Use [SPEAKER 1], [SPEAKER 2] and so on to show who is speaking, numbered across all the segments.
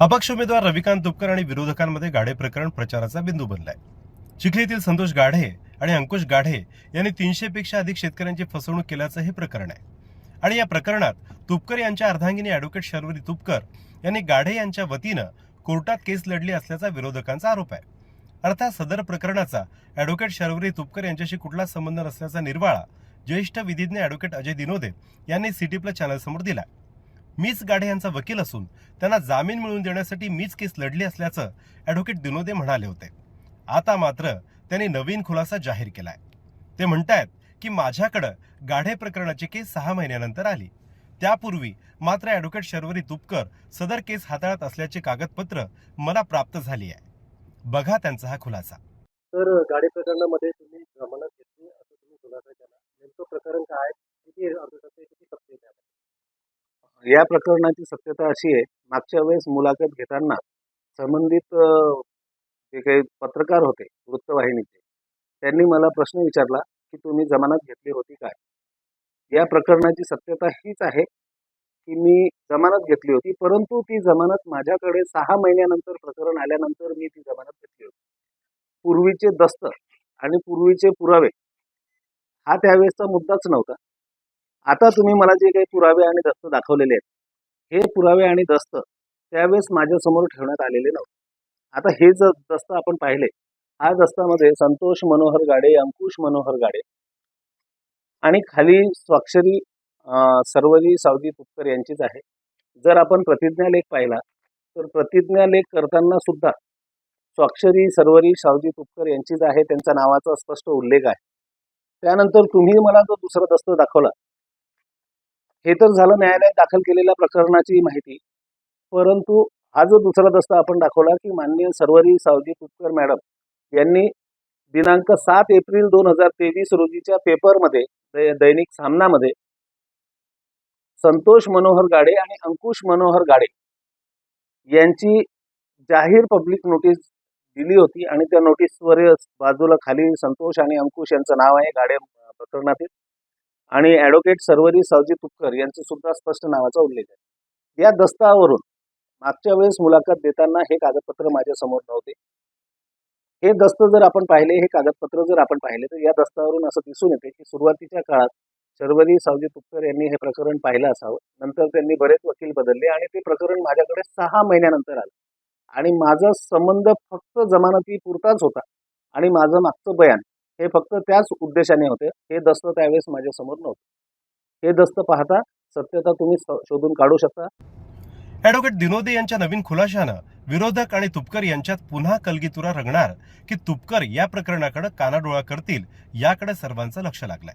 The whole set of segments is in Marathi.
[SPEAKER 1] अपक्ष उमेदवार रविकांत तुपकर आणि विरोधकांमध्ये गाढे प्रकरण प्रचाराचा बिंदू बनलाय. चिखलीतील संतोष गाढे आणि अंकुश गाढे यांनी तीनशे पेक्षा अधिक शेतकऱ्यांची फसवणूक केल्याचं हे प्रकरण आहे. आणि या प्रकरणात तुपकर यांच्या अर्धांगिनी अॅडव्होकेट शर्वरी तुपकर यांनी गाढे यांच्या वतीनं कोर्टात केस लढली असल्याचा विरोधकांचा आरोप आहे. अर्थात सदर प्रकरणाचा अॅडव्होकेट शर्वरी तुपकर यांच्याशी कुठला संबंध नसल्याचा निर्वाळा ज्येष्ठ विधिज्ञ अॅडव्होकेट अजय दिनोदे यांनी सिटी प्लस चॅनलसमोर दिला मीच गाढे यांचा वकील असून त्यांना जामीन मिळवून देण्यासाठी मीच केस लढली असल्याचं अॅडव्होकेट दिनोदे म्हणाले होते. आता मात्र त्यांनी नवीन खुलासा जाहीर केलाय. ते म्हणतायत की माझ्याकडं गाढे प्रकरणाची केस सहा महिन्यानंतर आली. त्यापूर्वी मात्र ॲडव्होकेट शर्वरी तुपकर सदर केस हाताळत असल्याचे कागदपत्र मला प्राप्त झाली आहे. बघा त्यांचा हा खुलासा.
[SPEAKER 2] तर गाडी प्रकरणामध्ये तुम्ही जमानत घेतली असं तुम्ही खुलासा केला. नेमकं प्रकरण काय किती अर्धसत्य किती सत्य आहे त्यामध्ये?
[SPEAKER 3] या प्रकरणाची सत्यता अशी आहे मागच्या वेळेस मुलाखत घेताना संबंधित जे काही पत्रकार होते वृत्तवाहिनीचे त्यांनी मला प्रश्न विचारला की तुम्ही जमानत घेतली होती काय? या प्रकरणाची सत्यता हीच आहे की मी जमानत घेतली होती परंतु ती जमानत माझ्याकडे सहा महिन्यानंतर प्रकरण आल्यानंतर मी ती जमानत घेतली होती. पूर्वीचे दस्त आणि पूर्वीचे पुरावे हा त्यावेळेसचा मुद्दाच नव्हता. आता तुम्ही मला जे काही पुरावे आणि दस्त दाखवलेले आहेत हे पुरावे आणि दस्त त्यावेळेस माझ्यासमोर ठेवण्यात आलेले नव्हते. आता हे जर दस्त आपण पाहिले हा दस्तामध्ये संतोष मनोहर गाडे अंकुश मनोहर गाडे आणि खाली स्वाक्षरी सर्वजी सर्वरी सावजी तुपकर यांचीच आहे. जर आपण प्रतिज्ञालेख पाहिला तर प्रतिज्ञालेख करताना सुद्धा स्वाक्षरी सर्वरी सावजी तुपकर यांचीच आहे त्यांच्या नावाचा स्पष्ट उल्लेख आहे. त्यानंतर तुम्ही मला जो दुसरा दस्त दाखवला हे तर झालं न्यायालयात दाखल केलेल्या प्रकरणाची माहिती. परंतु हा जो दुसरा दस्ता आपण दाखवला की माननीय सर्वरी सावजी कुटकर मॅडम यांनी दिनांक सात एप्रिल दोन हजार तेवीस रोजीच्या पेपरमध्ये दै- दैनिक सामनामध्ये संतोष मनोहर गाडे आणि अंकुश मनोहर गाडे यांची जाहीर पब्लिक नोटीस दिली होती आणि त्या नोटीसवर बाजूला खाली संतोष आणि अंकुश यांचं नाव आहे गाडे प्रकरणातील. आणि ॲडव्होकेट सर्वरी सावजी तुपकर यांचं सुद्धा स्पष्ट नावाचा उल्लेख आहे. या दस्तावरून मागच्या वेळेस मुलाखत देताना हे कागदपत्र माझ्यासमोर नव्हते. हे दस्त जर आपण पाहिले हे कागदपत्र जर आपण पाहिले तर या दस्तावरून असं दिसून येते की सुरुवातीच्या काळात शर्वरी सावजी तुपकर यांनी हे प्रकरण पाहिलं असावं. नंतर त्यांनी बरेच वकील बदलले आणि ते प्रकरण माझ्याकडे सहा महिन्यानंतर आलं. आणि माझा संबंध फक्त जमानती पुरताच होता आणि माझं मागचं बयान हे फक्त त्याच उद्देशाने होते. हे दस्त त्यावेळेस माझ्यासमोर नव्हतं. हे दस्त पाहता सत्यता तुम्ही स- शोधून काढू शकता.
[SPEAKER 1] ॲडव्होकेट दिनोदे यांच्या नवीन खुलाशानं विरोधक आणि तुपकर यांच्यात पुन्हा कलगीतुरा रंगणार की तुपकर या प्रकरणाकडे कानाडोळा करतील याकडे सर्वांचं लक्ष लागलंय.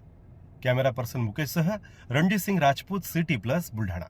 [SPEAKER 1] कॅमेरा पर्सन मुकेशसह रणजित सिंग राजपूत सिटी प्लस बुलढाणा.